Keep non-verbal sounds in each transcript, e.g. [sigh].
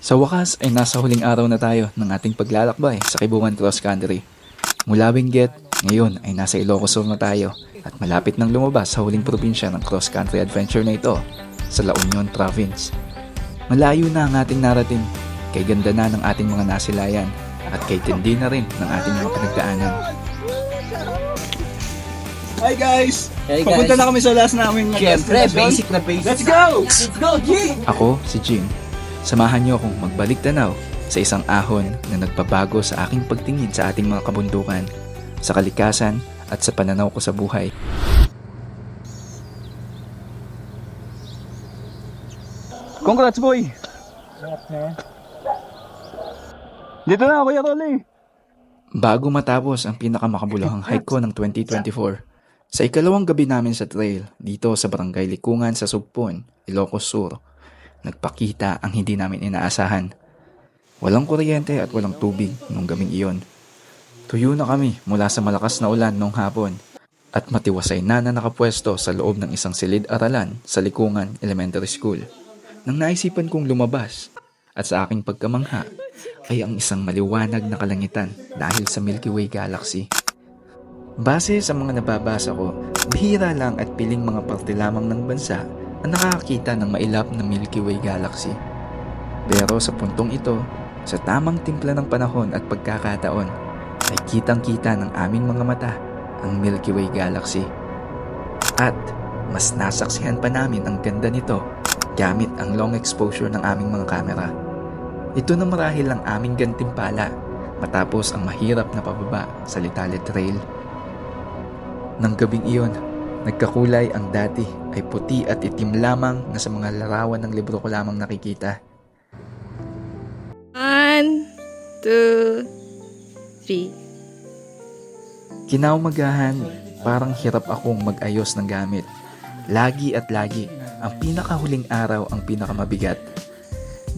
Sa wakas ay nasa huling araw na tayo ng ating paglalakbay sa Kibuan Cross Country. Mula Benguet, ngayon ay nasa Ilocos Sur na tayo at malapit nang lumabas sa huling probinsya ng cross country adventure na ito sa La Union Province. Malayo na ang ating narating, kay ganda na ng ating mga nasilayan at kay tindi na rin ng ating mga pinagdaanan. Hi guys! Hey Papunta guys. na kami sa last namin na Siyempre, basic na basic. Let's go! Let's go, G! Ako, si Jing. Samahan niyo akong magbalik tanaw sa isang ahon na nagpabago sa aking pagtingin sa ating mga kabundukan, sa kalikasan at sa pananaw ko sa buhay. Congrats, boy! Dito na, Kuya Rolly! Bago matapos ang pinakamakabuluhang hike ko ng 2024, sa ikalawang gabi namin sa trail dito sa Barangay Likungan sa Sugpon, Ilocos Sur, nagpakita ang hindi namin inaasahan. Walang kuryente at walang tubig nung gabing iyon. Tuyo na kami mula sa malakas na ulan nung hapon at matiwasay na na nakapwesto sa loob ng isang silid-aralan sa Likungan Elementary School. Nang naisipan kong lumabas at sa aking pagkamangha ay ang isang maliwanag na kalangitan dahil sa Milky Way Galaxy. Base sa mga nababasa ko, bihira lang at piling mga parte lamang ng bansa ang nakakakita ng mailap na Milky Way Galaxy. Pero sa puntong ito, sa tamang timpla ng panahon at pagkakataon, ay kitang-kita ng aming mga mata ang Milky Way Galaxy. At mas nasaksihan pa namin ang ganda nito gamit ang long exposure ng aming mga kamera. Ito na marahil ang aming gantimpala matapos ang mahirap na pababa sa Litale Trail. Nang gabing iyon, nagkakulay ang dati ay puti at itim lamang na sa mga larawan ng libro ko lamang nakikita. One, two, three. Kinaumagahan, parang hirap akong mag-ayos ng gamit. Lagi at lagi, ang pinakahuling araw ang pinakamabigat.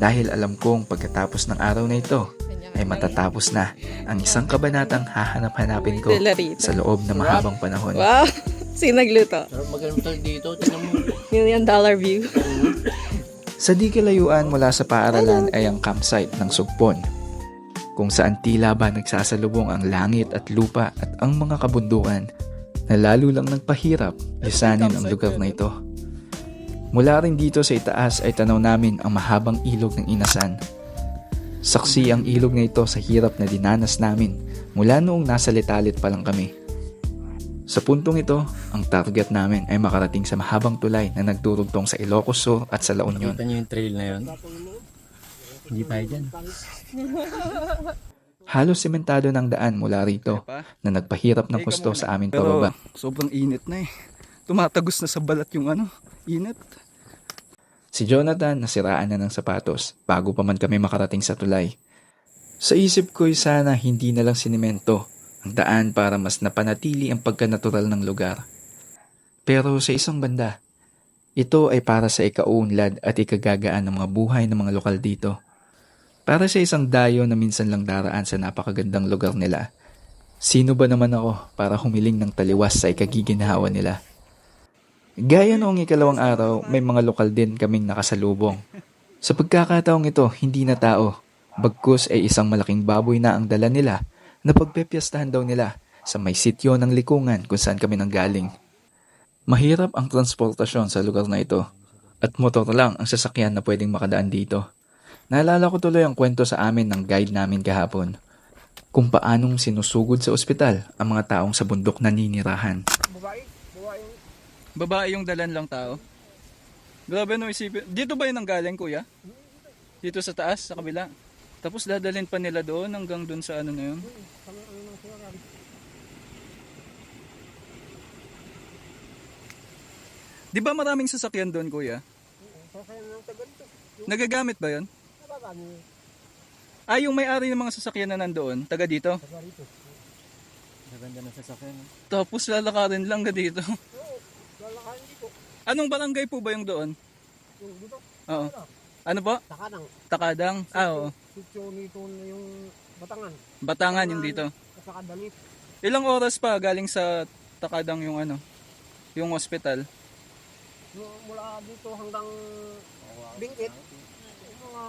Dahil alam kong pagkatapos ng araw na ito, ay matatapos na ang isang kabanatang hahanap-hanapin ko sa loob ng mahabang panahon. Wow! Sino nagluto? Sarap mag-almusal dito. Tingnan mo. Million dollar view. Sa di kalayuan mula sa paaralan ay ang campsite ng Sugpon, kung saan tila ba nagsasalubong ang langit at lupa at ang mga kabundukan na lalo lang nagpahirap lisanin ang lugar na ito. Mula rin dito sa itaas ay tanaw namin ang mahabang ilog ng Inasan. Saksi ang ilog na ito sa hirap na dinanas namin mula noong nasa litalit pa lang kami. Sa puntong ito, ang target namin ay makarating sa mahabang tulay na nagdurugtong sa Ilocos Sur at sa La Union. Kita niyo yung trail na yun. Hindi pa dyan. Halos sementado ng daan mula rito na nagpahirap ng gusto sa aming pababa. sobrang init na eh. Tumatagos na sa balat yung ano, init. Si Jonathan nasiraan na ng sapatos bago pa man kami makarating sa tulay. Sa isip ko'y sana hindi na lang sinimento ang daan para mas napanatili ang pagkanatural ng lugar. Pero sa isang banda, ito ay para sa ikauunlad at ikagagaan ng mga buhay ng mga lokal dito. Para sa isang dayo na minsan lang daraan sa napakagandang lugar nila. Sino ba naman ako para humiling ng taliwas sa ikagiginhawa nila? Gaya noong ikalawang araw, may mga lokal din kaming nakasalubong. Sa pagkakataong ito, hindi na tao. Bagkus ay isang malaking baboy na ang dala nila na pagpepiyastahan daw nila sa may sityo ng likungan kung saan kami nanggaling. Mahirap ang transportasyon sa lugar na ito at motor lang ang sasakyan na pwedeng makadaan dito. Naalala ko tuloy ang kwento sa amin ng guide namin kahapon kung paanong sinusugod sa ospital ang mga taong sa bundok naninirahan. Babae yung dalan lang tao. Grabe no isipin. Dito ba yun ang galing kuya? Dito sa taas, sa kabila. Tapos dadalhin pa nila doon hanggang doon sa ano na yun. Di ba maraming sasakyan doon kuya? Nagagamit ba yun? Ah, yung may-ari ng mga sasakyan na nandoon, taga dito? Maganda na sasakyan. Tapos lalakarin lang ka dito. Anong barangay po ba yung doon? Oo. Ano po? Takadang, Takadang? Ah, oo. sityo nito na yung Batangan, Batangan yung dito. sa Kadalit. Ilang oras pa galing sa Takadang yung ano? Yung hospital? Mula dito hanggang Bingkit, yung mga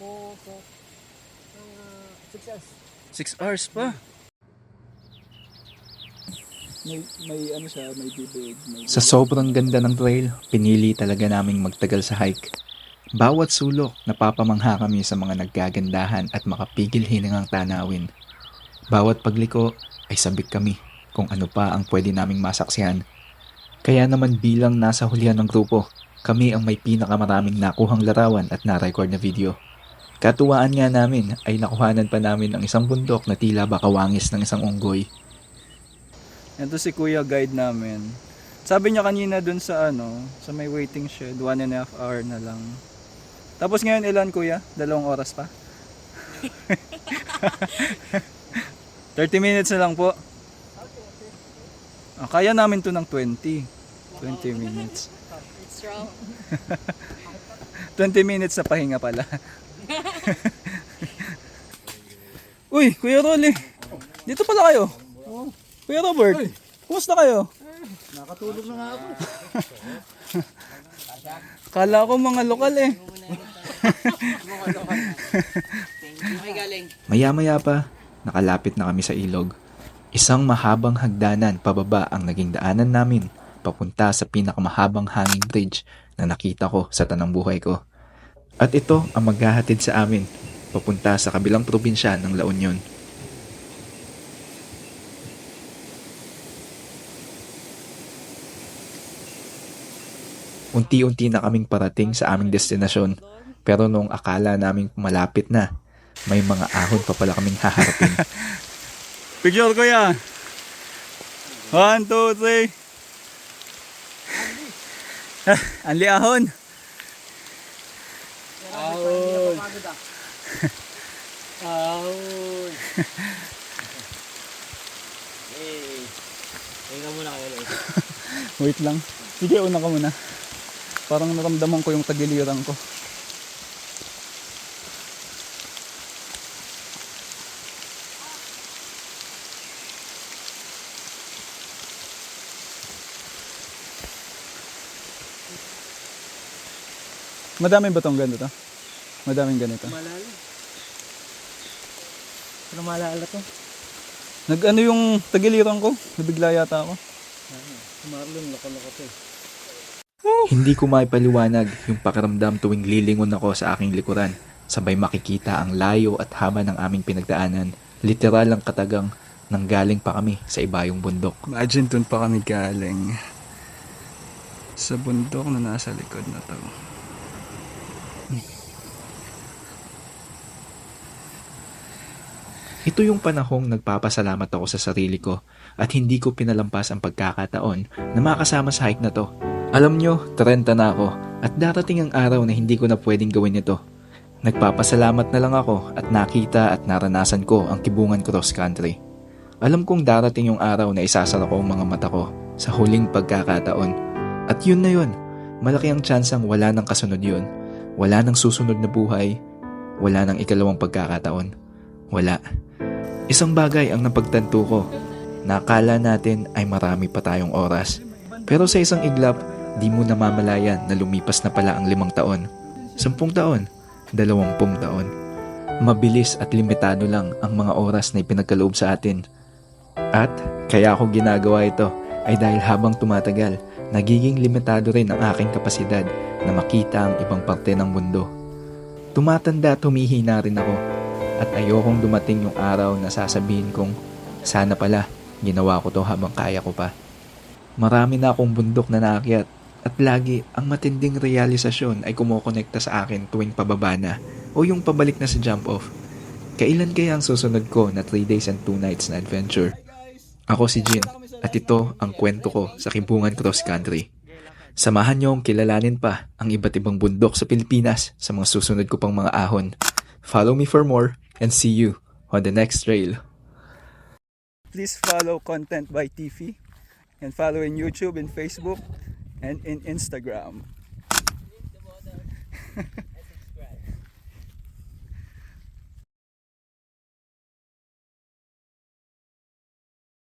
po po ng ah, success. 6 hours pa. May, may ano siya, may bibig. May Sa sobrang ganda ng trail, pinili talaga naming magtagal sa hike. Bawat sulok, napapamangha kami sa mga naggagandahan at makapigil hiningang tanawin. Bawat pagliko ay sabik kami kung ano pa ang pwede naming masaksihan. Kaya naman bilang nasa hulihan ng grupo, kami ang may pinakamaraming nakuhang larawan at na-record na video. Katuwaan nga namin ay nakuhanan pa namin ang isang bundok na tila bakawangis ng isang unggoy. Ito si kuya guide namin. Sabi niya kanina dun sa ano, sa may waiting shed, one and a half hour na lang. Tapos ngayon ilan kuya? Dalawang oras pa? [laughs] 30 minutes na lang po. Ah, kaya namin to ng 20. 20 minutes. It's wrong. 20 [laughs] minutes sa pahinga pala. [laughs] Uy, Kuya Rolly. Dito pala kayo. Kuya Robert. Kumusta kayo? Nakatulog na nga ako. Kala ko mga lokal eh. Maya-maya pa, nakalapit na kami sa ilog. Isang mahabang hagdanan pababa ang naging daanan namin papunta sa pinakamahabang hanging bridge na nakita ko sa tanang buhay ko. At ito ang maghahatid sa amin papunta sa kabilang probinsya ng La Union. Unti-unti na kaming parating sa aming destinasyon pero nung akala naming malapit na, may mga ahon pa pala kaming haharapin. [laughs] Picture kuya. One, two, three. [laughs] Anli ahon. [laughs] Ahon. Ahon! eh, tingnan muna kayo. Wait lang. Sige, una ka muna. Parang naramdaman ko yung tagiliran ko. Madami ba tong ganito? Madaming ganito. Malala. Pero malala to. Nag ano yung tagiliran ko? Nabigla yata ako. Si Marlon, loko-loko to eh. Hindi ko maipaliwanag yung pakiramdam tuwing lilingon ako sa aking likuran. Sabay makikita ang layo at haba ng aming pinagdaanan. Literal ang katagang nanggaling pa kami sa ibayong bundok. Imagine dun pa kami galing. Sa bundok na nasa likod na to. Ito yung panahong nagpapasalamat ako sa sarili ko at hindi ko pinalampas ang pagkakataon na makasama sa hike na to. Alam nyo, 30 na ako at darating ang araw na hindi ko na pwedeng gawin ito. Nagpapasalamat na lang ako at nakita at naranasan ko ang kibungan cross country. Alam kong darating yung araw na isasara ko ang mga mata ko sa huling pagkakataon. At yun na yun, malaki ang tsansang wala nang kasunod yun. Wala nang susunod na buhay. Wala nang ikalawang pagkakataon. Wala. Isang bagay ang napagtanto ko. Nakala natin ay marami pa tayong oras. Pero sa isang iglap, di mo namamalayan na lumipas na pala ang limang taon. Sampung taon. Dalawampung taon. Mabilis at limitado lang ang mga oras na ipinagkaloob sa atin. At kaya ako ginagawa ito ay dahil habang tumatagal, nagiging limitado rin ang aking kapasidad na makita ang ibang parte ng mundo. Tumatanda at humihina rin ako at ayokong dumating yung araw na sasabihin kong sana pala ginawa ko to habang kaya ko pa. Marami na akong bundok na naakyat at lagi ang matinding realisasyon ay kumokonekta sa akin tuwing pababa na o yung pabalik na sa jump off. Kailan kaya ang susunod ko na 3 days and 2 nights na adventure? Ako si Jin at ito ang kwento ko sa Kibungan Cross Country. Samahan niyo akong kilalanin pa ang iba't ibang bundok sa Pilipinas sa mga susunod ko pang mga ahon. Follow me for more and see you on the next trail. Please follow Content by TV and follow in YouTube and Facebook and in Instagram. [laughs]